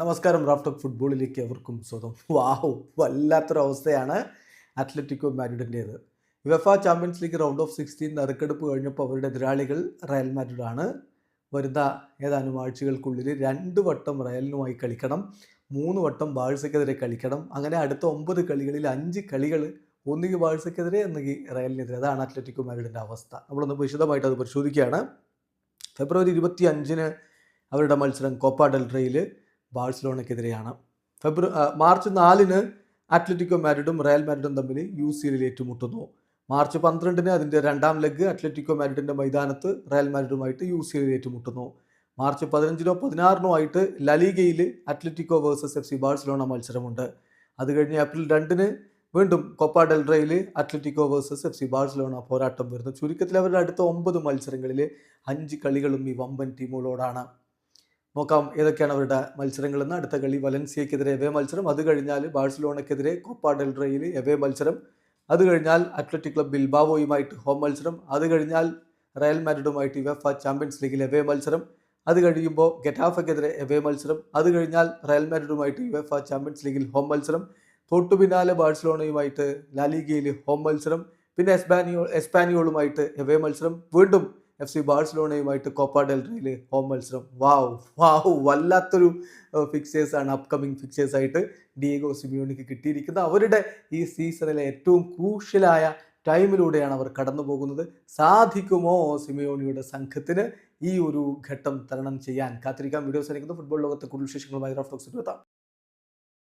നമസ്കാരം raft of ഫുട്ബോളിലേക്ക് എവർക്കും സ്വതം വാഹു വല്ലാത്തൊരു അവസ്ഥയാണ് Atletico മാഡ്രിഡിന്റേത്. UEFA champions league round of sixteen നറുക്കെടുപ്പ് കഴിഞ്ഞപ്പോൾ അവരുടെ എതിരാളികൾ റയൽ മാഡ്രിഡാണ്. വരുന്ന ഏതാനും ആഴ്ചകൾക്കുള്ളിൽ രണ്ട് വട്ടം റയലിനുമായി കളിക്കണം മൂന്ന് വട്ടം ബാഴ്സയ്ക്കെതിരെ കളിക്കണം അങ്ങനെ അടുത്ത ഒമ്പത് കളികളിൽ അഞ്ച് കളികൾ ഒന്നുകിൽ ബാഴ്സയ്ക്കെതിരെ ഒന്നുകിൽ റയലിനെതിരെ. അതാണ് അത്ലറ്റിക്കോ മാഡ്രിഡിന്റെ അവസ്ഥ. നമ്മളൊന്ന് വിശദമായിട്ട് അത് പരിശോധിക്കുകയാണ്. ഫെബ്രുവരി ഇരുപത്തി അഞ്ചിന് അവരുടെ മത്സരം കോപ്പ ഡെൽറയിൽ ബാഴ്സലോണയ്ക്കെതിരെയാണ് ഫെബ്രുവരി മാർച്ച് നാലിന് അത്ലറ്റിക്കോ മാരിഡും റയൽ മാരിഡും തമ്മിൽ യു സി എല്ലിൽ ഏറ്റുമുട്ടുന്നു. മാർച്ച് പന്ത്രണ്ടിന് അതിന്റെ രണ്ടാം ലെഗ് അത്ലറ്റിക്കോ മാരിഡിന്റെ മൈതാനത്ത് റയൽ മാരിഡുമായിട്ട് യു സി എല്ലിൽ ഏറ്റുമുട്ടുന്നു. മാർച്ച് പതിനഞ്ചിനോ പതിനാറിനോ ആയിട്ട് ലലീഗയിൽ Atletico versus F C Barcelona മത്സരമുണ്ട്. അത് കഴിഞ്ഞ് ഏപ്രിൽ രണ്ടിന് വീണ്ടും Copa ഡെൽറയിൽ Atletico versus F C Barcelona പോരാട്ടം വരുന്നു. ചുരുക്കത്തിൽ അവരുടെ അടുത്ത ഒമ്പത് മത്സരങ്ങളിൽ അഞ്ച് കളികളും ഈ വമ്പൻ ടീമുകളോടാണ്. നോക്കാം ഏതൊക്കെയാണ് അവരുടെ മത്സരങ്ങളെന്ന്. അടുത്ത കളി വലൻസിയക്കെതിരെ എവേ മത്സരം. അത് കഴിഞ്ഞാൽ ബാഴ്സലോണയ്ക്കെതിരെ കോപ്പ ഡെൽറയിൽ എവേ മത്സരം. അത് കഴിഞ്ഞാൽ അത്ലറ്റിക് ക്ലബ് ബിൽബാവോയുമായിട്ട് ഹോം മത്സരം. അത് കഴിഞ്ഞാൽ റയൽ മാഡ്രിഡുമായിട്ട് യുവഫ ചാമ്പ്യൻസ് ലീഗിൽ എവേ മത്സരം. അത് കഴിയുമ്പോൾ ഗെറ്റാഫയ്ക്കെതിരെ എവേ മത്സരം. അത് കഴിഞ്ഞാൽ റയൽ മാഡ്രിഡുമായിട്ട് യുവഫ ചാമ്പ്യൻസ് ലീഗിൽ ഹോം മത്സരം. തൊട്ടു പിന്നാലെ ബാഴ്സലോണയുമായിട്ട് ലാലിഗയിൽ ഹോം മത്സരം. പിന്നെ എസ്പാനിയോ എസ്പാനിയോളുമായിട്ട് എവേ മത്സരം. വീണ്ടും എഫ് സി ബാഴ്സലോണയുമായിട്ട് കോപ്പ ഡെൽറിയിൽ ഹോം മത്സരം. വാവ് വാവ് വല്ലാത്തൊരു ഫിക്സേഴ്സാണ് അപ്കമിങ് ഫിക്സേഴ്സ് ആയിട്ട് ഡിയേഗോ സിമിയോണിക്ക് കിട്ടിയിരിക്കുന്നത്. അവരുടെ ഈ സീസണിലെ ഏറ്റവും ക്രൂഷ്യലായ ടൈമിലൂടെയാണ് അവർ കടന്നു പോകുന്നത് സാധിക്കുമോ സിമിയോണിയുടെ സംഘത്തിന്? ഈ ഒരു ഘട്ടം തരണം ചെയ്യാൻ കാത്തിരിക്കാം. വീഡിയോസ് അയക്കുന്നത് ഫുട്ബോൾ ലോകത്തെ കൂടുതൽ വിശേഷങ്ങളുമായി റഫ്ലോക്സ് എത്താം.